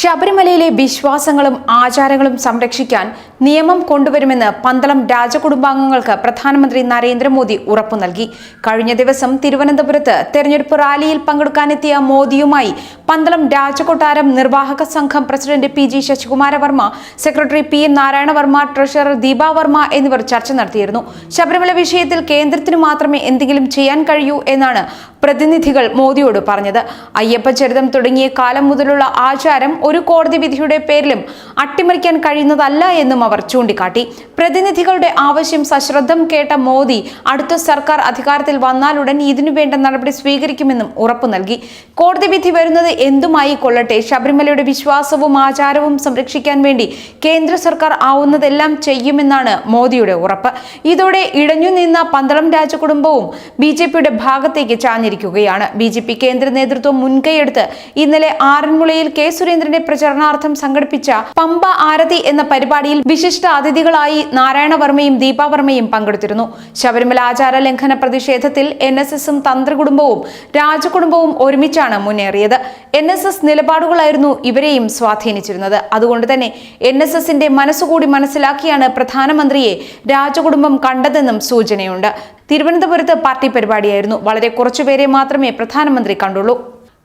ശബരിമലയിലെ വിശ്വാസങ്ങളും ആചാരങ്ങളും സംരക്ഷിക്കാൻ നിയമം കൊണ്ടുവരുമെന്ന് പന്തളം രാജകുടുംബാംഗങ്ങൾക്ക് പ്രധാനമന്ത്രി നരേന്ദ്രമോദി ഉറപ്പു നൽകി. കഴിഞ്ഞ ദിവസം തിരുവനന്തപുരത്ത് തെരഞ്ഞെടുപ്പ് റാലിയിൽ പങ്കെടുക്കാനെത്തിയ മോദിയുമായി പന്തളം രാജകൊട്ടാരം നിർവാഹക സംഘം president P G Sasikumara Varma secretary P N Narayanavarma treasurer Deepa Varma എന്നിവർ ചർച്ച നടത്തിയിരുന്നു. ശബരിമല വിഷയത്തിൽ കേന്ദ്രത്തിന് മാത്രമേ എന്തെങ്കിലും ചെയ്യാൻ കഴിയൂ എന്നാണ് പ്രതിനിധികൾ മോദിയോട് പറഞ്ഞത്. അയ്യപ്പചരിതം തുടങ്ങിയ കാലം മുതലുള്ള ആചാരം ഒരു കോടതി വിധിയുടെ പേരിലും അട്ടിമറിക്കാൻ കഴിയുന്നതല്ല എന്നും അവർ ചൂണ്ടിക്കാട്ടി. പ്രതിനിധികളുടെ ആവശ്യം സശ്രദ്ധം കേട്ട മോദി അടുത്ത സർക്കാർ അധികാരത്തിൽ വന്നാലുടൻ ഇതിനു വേണ്ട നടപടി സ്വീകരിക്കുമെന്നും ഉറപ്പു നൽകി. കോടതി വിധി വരുന്നത് എന്തുമായി കൊള്ളട്ടെ? ശബരിമലയുടെ വിശ്വാസവും ആചാരവും സംരക്ഷിക്കാൻ വേണ്ടി കേന്ദ്ര സർക്കാർ ആവുന്നതെല്ലാം ചെയ്യുമെന്നാണ് മോദിയുടെ ഉറപ്പ്. ഇതോടെ ഇടഞ്ഞു നിന്ന പന്തളം രാജകുടുംബവും ബി ജെ പിയുടെ ഭാഗത്തേക്ക് ചാഞ്ഞിരിക്കുകയാണ് ബി ജെ പി കേന്ദ്ര നേതൃത്വം മുൻകൈയെടുത്ത് ഇന്നലെ ആറന്മുളയിൽ കെ സുരേന്ദ്രന്റെ പ്രചരണാർത്ഥം സംഘടിപ്പിച്ച പമ്പ ആരതി എന്ന പരിപാടിയിൽ വിശിഷ്ട അതിഥികളായി നാരായണവർമ്മയും ദീപാവർമ്മയും പങ്കെടുത്തിരുന്നു. ശബരിമല ആചാര ലംഘന പ്രതിഷേധത്തിൽ എൻ എസ് എസും തന്ത്രകുടുംബവും രാജകുടുംബവും ഒരുമിച്ചാണ് മുന്നേറിയത്. എൻ എസ് എസ് നിലപാടുകളായിരുന്നു ഇവരെയും സ്വാധീനിച്ചിരുന്നത്. അതുകൊണ്ട് തന്നെ എൻ എസ് എസിന്റെ മനസ്സുകൂടി മനസ്സിലാക്കിയാണ് പ്രധാനമന്ത്രിയെ രാജകുടുംബം കണ്ടതെന്നും സൂചനയുണ്ട്. തിരുവനന്തപുരത്ത് പാർട്ടി പരിപാടിയായിരുന്നു. വളരെ കുറച്ചുപേരെ മാത്രമേ പ്രധാനമന്ത്രി കണ്ടുള്ളൂ.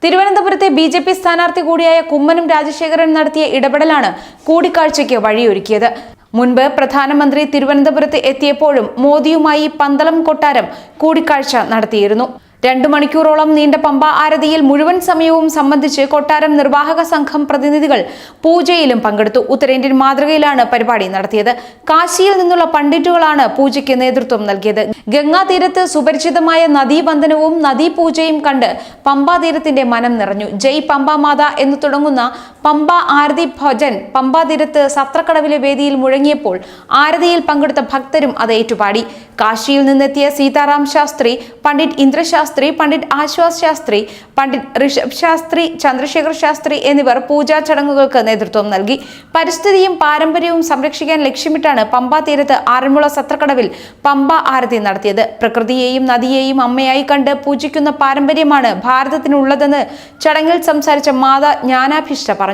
തിരുവനന്തപുരത്തെ ബി ജെ പി സ്ഥാനാർത്ഥി കൂടിയായ കുമ്മനം രാജശേഖരൻ നടത്തിയ ഇടപെടലാണ് കൂടിക്കാഴ്ചയ്ക്ക് വഴിയൊരുക്കിയത്. മുൻപ് പ്രധാനമന്ത്രി തിരുവനന്തപുരത്ത് എത്തിയപ്പോഴും മോദിയുമായി പന്തളം കൊട്ടാരം കൂടിക്കാഴ്ച നടത്തിയിരുന്നു. രണ്ടു മണിക്കൂറോളം നീണ്ട പമ്പ ആരതിയിൽ മുഴുവൻ സമയവും സംബന്ധിച്ച് കൊട്ടാരം നിർവാഹക സംഘം പ്രതിനിധികൾ പൂജയിലും പങ്കെടുത്തു. ഉത്തരേന്ത്യൻ മാതൃകയിലാണ് പരിപാടി നടത്തിയത്. കാശിയിൽ നിന്നുള്ള പണ്ഡിറ്റുകളാണ് പൂജയ്ക്ക് നേതൃത്വം നൽകിയത്. ഗംഗാ തീരത്ത് സുപരിചിതമായ നദീബന്ധനവും നദീപൂജയും കണ്ട് പമ്പാതീരത്തിന്റെ മനം നിറഞ്ഞു. ജയ് പമ്പ മാത എന്ന് തുടങ്ങുന്ന പമ്പ ആരതി ഭജൻ പമ്പാ തീരത്ത് സത്രക്കടവിലെ വേദിയിൽ മുഴങ്ങിയപ്പോൾ ആരതിയിൽ പങ്കെടുത്ത ഭക്തരും അത് ഏറ്റുപാടി. കാശിയിൽ നിന്നെത്തിയ സീതാറാം ശാസ്ത്രി പണ്ഡിറ്റ് ഇന്ദ്രശാസ്ത്രി പണ്ഡിറ്റ് ആശ്വാസ് ശാസ്ത്രി പണ്ഡിറ്റ് ഋഷഭ് ശാസ്ത്രി ചന്ദ്രശേഖർ ശാസ്ത്രി എന്നിവർ പൂജാ ചടങ്ങുകൾക്ക് നേതൃത്വം നൽകി. പരിസ്ഥിതിയും പാരമ്പര്യവും സംരക്ഷിക്കാൻ ലക്ഷ്യമിട്ടാണ് പമ്പാ തീരത്ത് ആറന്മുള സത്രക്കടവിൽ പമ്പ ആരതി നടത്തിയത്. പ്രകൃതിയെയും നദിയെയും അമ്മയായി കണ്ട് പൂജിക്കുന്ന പാരമ്പര്യമാണ് ഭാരതത്തിനുള്ളതെന്ന് ചടങ്ങിൽ സംസാരിച്ച മാതാ ജ്ഞാനാഭിഷ്ട പറഞ്ഞു.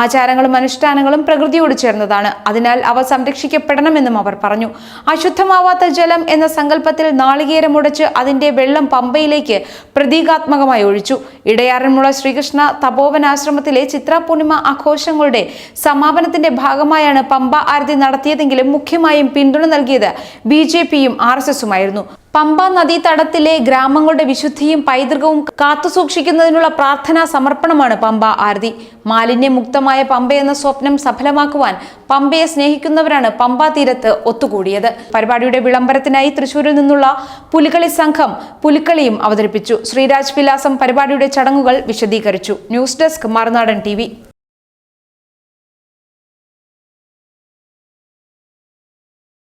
ആചാരങ്ങളും അനുഷ്ഠാനങ്ങളും പ്രകൃതിയോട് ചേർന്നതാണ്. അതിനാൽ അവ സംരക്ഷിക്കപ്പെടണമെന്നും അവർ പറഞ്ഞു. അശുദ്ധമാവാത്ത ജലം എന്ന സങ്കല്പത്തിൽ നാളികേരം ഉടച്ച് അതിന്റെ വെള്ളം പമ്പയിലേക്ക് പ്രതീകാത്മകമായി ഒഴിച്ചു. ഇടയാറന്മുള ശ്രീകൃഷ്ണ തപോവനാശ്രമത്തിലെ ചിത്ര പൂർണിമ ആഘോഷങ്ങളുടെ സമാപനത്തിന്റെ ഭാഗമായാണ് പമ്പ ആരതി നടത്തിയതെങ്കിലും മുഖ്യമായും പിന്തുണ നൽകിയത് ബി ജെ പിയും ആർ എസ് എസുമായിരുന്നു. പമ്പ നദീതടത്തിലെ ഗ്രാമങ്ങളുടെ വിശുദ്ധിയും പൈതൃകവും കാത്തുസൂക്ഷിക്കുന്നതിനുള്ള പ്രാർത്ഥനാ സമർപ്പണമാണ് പമ്പ ആരതി. മാലിന്യമുക്തമായ പമ്പ എന്ന സ്വപ്നം സഫലമാക്കുവാൻ പമ്പയെ സ്നേഹിക്കുന്നവരാണ് പമ്പ തീരത്ത് ഒത്തുകൂടിയത്. പരിപാടിയുടെ വിളംബരത്തിനായി തൃശൂരിൽ നിന്നുള്ള പുലികളി സംഘം പുലിക്കളിയും അവതരിപ്പിച്ചു. ശ്രീരാജ് വിലാസം പരിപാടിയുടെ ചടങ്ങുകൾ വിശദീകരിച്ചു. ന്യൂസ് ഡെസ്ക് മറുനാടൻ ടി